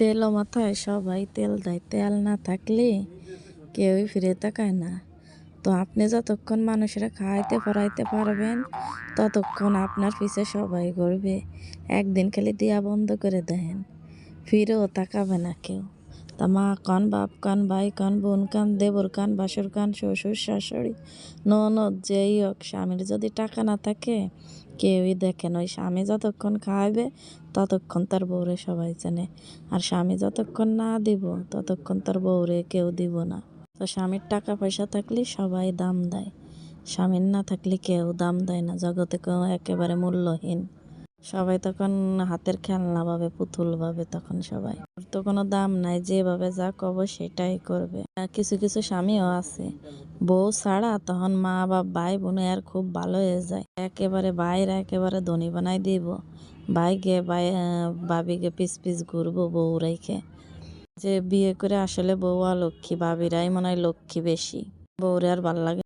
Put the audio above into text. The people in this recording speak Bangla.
তেল মাথায়, সবাই তেল দেয়। তেল না থাকলে কেউই ফিরে তাকায় না। তো আপনি যতক্ষণ মানুষেরা খাইতে পড়াইতে পারবেন, ততক্ষণ আপনার পিছে সবাই করবে একদিন খালি দিয়া বন্ধ করে দেন। ফিরেও তাকাবে না কেউ। তা মা, কান, বাপ, কান, ভাই, কান, বোন, কান, দেবর, কান, বাসর, কান, শ্বশুর, শাশুড়ি, ননদ, যেই হোক, স্বামীর যদি টাকা না থাকে, কেউই দেখেন ওই স্বামী যতক্ষণ খাওয়াবে ততক্ষণ তার বউরে সবাই চেনে। আর স্বামী যতক্ষণ না দিব, ততক্ষণ তার বউরে কেউ দিব না। তো স্বামীর টাকা পয়সা থাকলে সবাই দাম দেয়। স্বামীর না থাকলে কেউ দাম দেয় না। জগতে কেউ একেবারে মূল্যহীন। সবাই তখন হাতের খেলনা ভাবে, পুতুল ভাবে তখন সবাই। তো কোনো দাম নাই, যেভাবে যা কব সেটাই করবে। কিছু কিছু স্বামীও আছে। বউ ছাড়া তখন মা বা ভাই, বোনে আর খুব ভালো হয়ে যায়। একেবারে বাইরে একেবারে ধনী বানাই দিব। ভাইকে, ভাই ভাবিকে পিস পিস ঘুরবো বউ রেখে। যে বিয়ে করে আসলে বউ আর লক্ষ্মী, ভাবিরাই মনে হয় লক্ষ্মী বেশি। বউরে আর ভালো লাগে